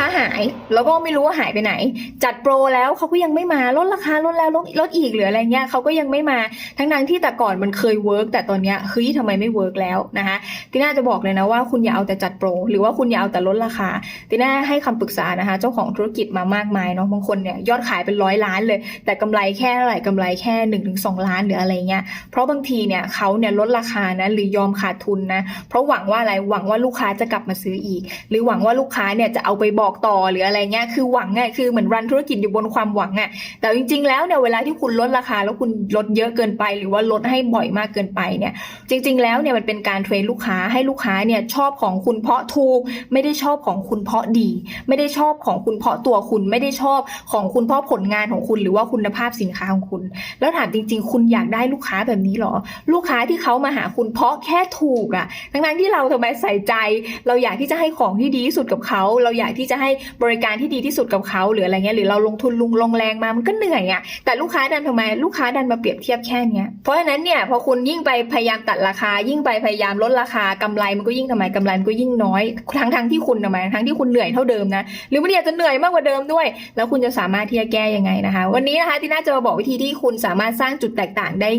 ค้าหายแล้วก็ไม่รู้ว่าหายไปไหน จัดโปรแล้วเขาก็ยังไม่มาลดราคาลดแล้วลดลดอีกหรืออะไรเงี้ยเขาก็ยังไม่มาทั้งนั้นที่แต่ก่อนมันเคยเวิร์กแต่ตอนเนี้ยเฮ้ยทำไมไม่เวิร์กแล้วนะคะติน่าจะบอกเลยนะว่าคุณอย่าเอาแต่จัดโปรหรือว่าคุณอย่าเอาแต่ลดราคาติน่าให้คำปรึกษานะคะ เจ้าของธุรกิจมามากมายเนาะบางคนเนี่ยยอดขายเป็นร้อยล้านเลย แต่กำไรแค่เท่าไหร่กำไรแค่1นถึงสล้านหรืออะไรเงี้ยเพราะบางทีเนี่ยเขาเนี่ยลดราคานะหรือยอมขาดทุนนะเพราะหวังว่าอะไรหวังว่าลูกค้าจะกลับมาซื้ออีก หรือหวังว่าลูกค้าเนี่ยจะเอาไปบอกอกต่อหรืออะไรเงี้ยคือหวังอะคือเหมือนรันธุรกิจอยู่บนความหวังอะแต่จริง ๆ แล้วเนี่ยเวลาที่คุณลดราคา แล้วคุณลดเยอะเกินไป หรือว่าลดให้บ่อยมากเกินไปเนี่ย จริง ๆ แล้วเนี่ยมันเป็นการเทรนลูกค้าให้ลูกค้าเนี่ยชอบของคุณเพราะถูก ไม่ได้ชอบของคุณเพราะดี ไม่ได้ชอบของคุณเพราะตัวคุณไม่ได้ชอบของคุณเพราะผลงานของคุณหรือว่าคุณภาพสินค้าของคุณ แล้วถามจริง ๆ คุณอยากได้ลูกค้าแบบนี้หรอ ลูกค้าที่เขามาหาคุณเพราะแค่ถูกอะทั้งๆที่เราทำไมใส่ใจ เราอยากที่จะให้ของที่ดีที่สุดกับเขา เราอยากที่จะให้บริการที่ดีที่สุดกับเขาหรืออะไรเงี้ยหรือเราลงทุนลงลงแรงมามันก็เหนื่อยอะแต่ลูกค้าดันทำไมลูกค้าดันมาเปรียบเทียบแค่เนี้ยเพราะฉะนั้นเนี่ยพอคุณยิ่งไปพยายามตัดราคา ยิ่งไปพยายามลดราคากำไรมันก็ยิ่งทำไมกำไรมันก็ยิ่งน้อยทั้งทั้งที่คุณทำไมทั้งที่คุณเหนื่อยเท่าเดิมนะหรือบางทีอาจจะเหนื่อยมากกว่าเดิมด้วย แล้วคุณจะสามารถที่จะแก้ยังไงนะคะ วันนี้นะคะที่น่าจะมาบอกวิธีที่คุณสามารถสร้างจุดแตกต่างได้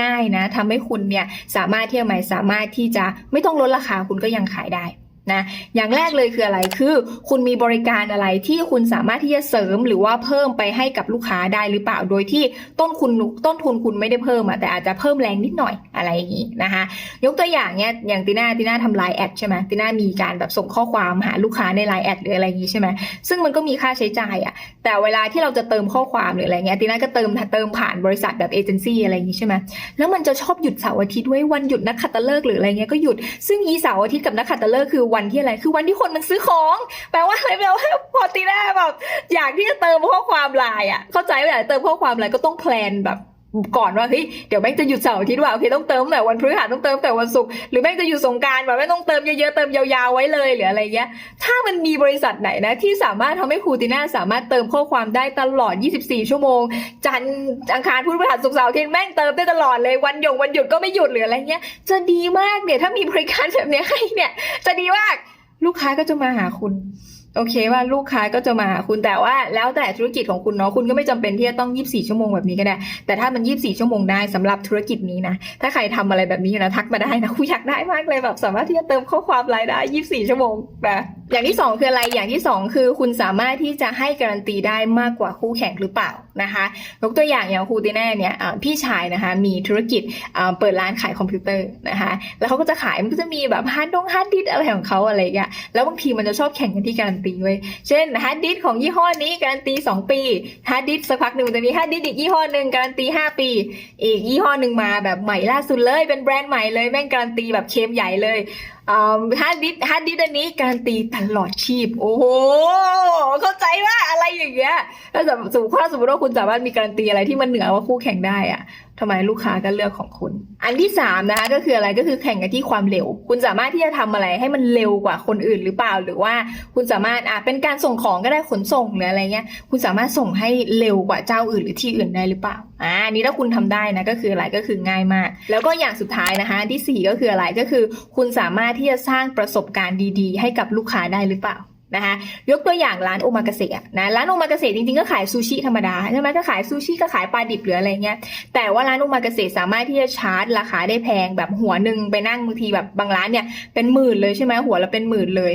ง่าย ๆนะทำให้คุณเนี่ยสามารถที่จะหมายสามารถที่จะไม่ต้องลดราคาคุณก็ยังขายได้ นะอย่างแรกเลยคืออะไรคือ คุณมีบริการอะไรที่คุณสามารถที่จะเสริมหรือว่าเพิ่มไปให้กับลูกค้าได้หรือเปล่าโดยที่ต้นคุณต้นทุนคุณไม่ได้เพิ่มอะแต่อาจจะเพิ่มแรงนิดหน่อยอะไรอย่างนี้นะคะยกตัวอย่างเนี้ยอย่างตีน่าตีน่าทำไลน์แอดใช่ไหมตีน่ามีการแบบส่งข้อความหาลูกค้าในไลน์แอดหรืออะไรอย่างนี้ใช่ไหมซึ่งมันก็มีค่าใช้จ่ายอะแต่เวลาที่เราจะเติมข้อความหรืออะไรเงี้ยตีน่าก็เติมเติมผ่านบริษัทแบบเอเจนซี่อะไรอย่างนี้ใช่ไหมแล้วมันจะชอบหยุดเสาร์อาทิตย์ไว้วันหยุดนักขัตฤกษ์หรืออะไรเงี้ยก็หยุดซึ่งอีเสาร์อาทิตย์กับนักขัตฤกษ์คือวันที่อะไร คือวันที่คนมันซื้อของ แปลว่าอะไรแปลว่าพอตีแรกแบบอยากที่จะเติมข้อความไลน์อะ เข้าใจว่าอยากเติมข้อความไลน์ก็ต้องแพลนแบบ ก่อนว่าเฮ้ยเดี๋ยวแม่งจะหยุดเสาร์อาทิตย์ว่าโอเคต้องเติมแต่วันพฤหัสต้องเติมแต่วันศุกร์หรือแม่งจะหยุดสงการแบบไม่งต้องเติมเยอะๆเติมยาวๆไว้เลยหรืออะไรเงี้ย ถ้ามันมีบริษัทไหนนะ ที่สามารถทำให้ครูติน่าสามารถเติมข้อความได้ตลอด 24 ชั่วโมง จันทร์อังคารพุธพฤหัสศุกร์เสาร์อาทิตย์แม่งเติมได้ตลอดเลยวันหยงวันหยุดก็ไม่หยุดหรืออะไรเงี้ย จะดีมากเนี่ยถ้ามีบริการแบบเนี้ยให้เนี่ย จะดีมากลูกค้าก็จะมาหาคุณ โอเคว่าลูกค้าก็จะมาหาคุณแต่ว่าแล้วแต่ธุรกิจของคุณเนาะคุณก็ไม่จำเป็นที่จะต้อง 24 ชั่วโมงแบบนี้ก็ได้ แต่ถ้ามัน 24 ชั่วโมงได้สำหรับธุรกิจนี้นะ ถ้าใครทำอะไรแบบนี้อยู่นะทักมาได้นะคุณอยากได้มากเลยแบบสามารถที่จะเติมข้อความรายได้ 24 ชั่วโมงแบบอย่างที่ 2 คืออะไรอย่างที่ 2 คือคุณสามารถที่จะให้การันตีได้มากกว่าคู่แข่งหรือเปล่า นะคะยกตัวอย่างอย่างครูตีแน่เนี่ยพี่ชายนะคะมีธุรกิจเปิดร้านขายคอมพิวเตอร์นะคะแล้วเขาก็จะขายมันก็จะมีแบบฮาร์ดดงฮาร์ดดิสอะไรของเขาอะไรอย่างเงี้ยแล้วบางทีมันจะชอบแข่งกันที่การันตีเว้ยเช่นฮาร์ดดิสก์ของยี่ห้อนี้การันตี 2 ปีฮาร์ดดิสก์สักพักหนึ่งมันจะมีฮาร์ดดิสก์อีกยี่ห้อหนึ่งการันตี 5 ปี อีกยี่ห้อหนึ่งมาแบบใหม่ล่าสุดเลยเป็นแบรนด์ใหม่เลยแม่งการันตีแบบเคมใหญ่เลยฮาร์ดดิสก์ฮาร์ดดิสก์อันนี้การันตีตลอดชีพ โอ้โห เข้าใจว่าอะไรอย่างเงี้ยถ้าสมมติถ้าสมมติว่าคุณณสามารถมีการันตีอะไรที่มันเหนือว่าคู่แข่งได้อะทำไมลูกค้าก็เลือกของคุณ อันที่สามนะคะก็คืออะไรก็คือแข่งกันที่ความเร็ว คุณสามารถที่จะทำอะไรให้มันเร็วกว่าคนอื่นหรือเปล่า หรือว่าคุณสามารถอะเป็นการส่งของก็ได้ขนส่งหรืออะไรเงี้ย คุณสามารถส่งให้เร็วกว่าเจ้าอื่นหรือที่อื่นได้หรือเปล่า อ่านี้ถ้าคุณทำได้นะก็คืออะไรก็คือง่ายมาก แล้วก็อย่างสุดท้ายนะคะที่สี่ก็คืออะไรก็คือ คุณสามารถที่จะสร้างประสบการณ์ดี ๆ ให้กับลูกค้าได้หรือเปล่า นะคะยกตัวอย่างร้านโอมากาเสะนะร้านโอมากาเสะจริงๆก็ขายซูชิธรรมดาใช่ไหมก็ขายซูชิก็ขายปลาดิบหรืออะไรเงี้ยแต่ว่าร้านโอมากาเสะสามารถที่จะชาร์จราคาได้แพงแบบหัวหนึ่งไปนั่งบางทีแบบบางร้านเนี่ยเป็นหมื่นเลยใช่ไหมหัวละเป็นหมื่นเลย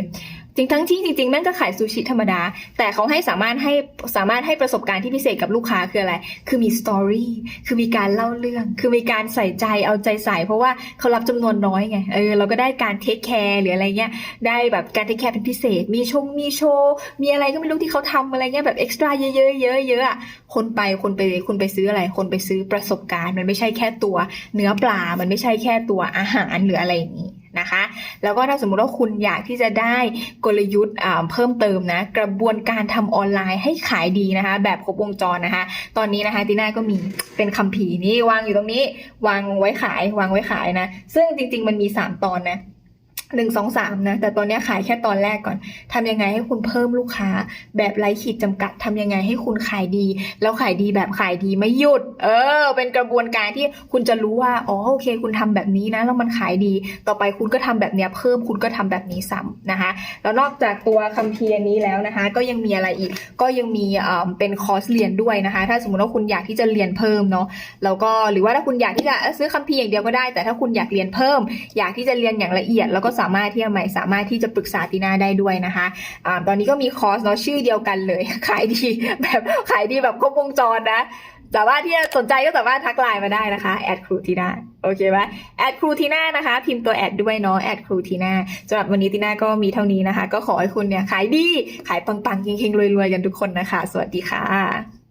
จริงทั้งที่จริงๆแม่งก็ขายซูชิธรรมดา แต่เขาให้สามารถให้สามารถให้ประสบการณ์ที่พิเศษกับลูกค้าคืออะไร คือมีสตอรี่คือมีการเล่าเรื่อง คือมีการใส่ใจเอาใจใส่ เพราะว่าเขารับจำนวนน้อยไงเออเราก็ได้การเทคแคร์หรืออะไรเงี้ยได้แบบการเทคแคร์เป็นพิเศษ มีชงมีโชว์มีอะไรก็ไม่รู้ที่เขาทำอะไรเงี้ยแบบเอ็กซ์ตร้าเยอะๆเยอะๆอะคนไปคนไปคุณไปซื้ออะไร คนไปซื้อประสบการณ์ มันไม่ใช่แค่ตัว เนื้อปลามันไม่ใช่แค่ตัวอาหารหรืออะไรอย่างนี้ นะคะ แล้วก็ถ้าสมมุติว่าคุณอยากที่จะได้กลยุทธ์เพิ่มเติมนะ กระบวนการทำออนไลน์ให้ขายดีนะคะ แบบครบวงจรนะคะ ตอนนี้นะคะตีน่าก็มีเป็นคัมภีร์นี่วางอยู่ตรงนี้ วางไว้ขายวางไว้ขายนะ ซึ่งจริง ๆ มันมี 3 ตอนนะ หนึ่งสองสามนะ แต่ตอนนี้ขายแค่ตอนแรกก่อนทำยังไงให้คุณเพิ่มลูกค้า แบบไร้ขีดจำกัดทำยังไงให้คุณขายดี แล้วขายดีแบบขายดีไม่หยุด เออ เป็นกระบวนการที่คุณจะรู้ว่า อ๋อ โอเค คุณทำแบบนี้นะ แล้วมันขายดี ต่อไปคุณก็ทำแบบเนี้ยเพิ่ม คุณก็ทำแบบนี้ซ้ำนะคะ แล้วนอกจากตัวคัมภีร์นนี้แล้วนะคะ ก็ยังมีอะไรอีก ก็ยังมีเอ่อเป็นคอร์สเรียนด้วยนะคะ ถ้าสมมติว่าคุณอยากที่จะเรียนเพิ่มเนาะ แล้วก็ หรือว่าถ้าคุณอยากที่จะซื้อคัมภีร์อย่างเดียวก็ได้ แต่ถ้าคุณอยากเรียนเพิ่ม อยากที่จะเรียนอย่างละเอียด แล้วก็สามารถที่จะใหม่สามารถที่จะปรึกษาตีน่าได้ด้วยนะคะอาตอนนี้ก็มีคอร์สเนาะชื่อเดียวกันเลย ขายดีแบบขายดีแบบครบวงจรนะสามารถที่จะสนใจก็สามารถทักไลน์มาได้นะคะแอดครูทีน่าโอเคไหมแอดครูทีน่านะคะ พิมพ์ตัวแอดด้วยเนาะแอดครูทีน่าสำหรับวันนี้ทีน่าก็มีเท่านี้นะคะ ก็ขอให้คุณเนี่ยขายดี ขายปังๆเฮงๆรวยๆกันทุกคนนะคะ สวัสดีค่ะ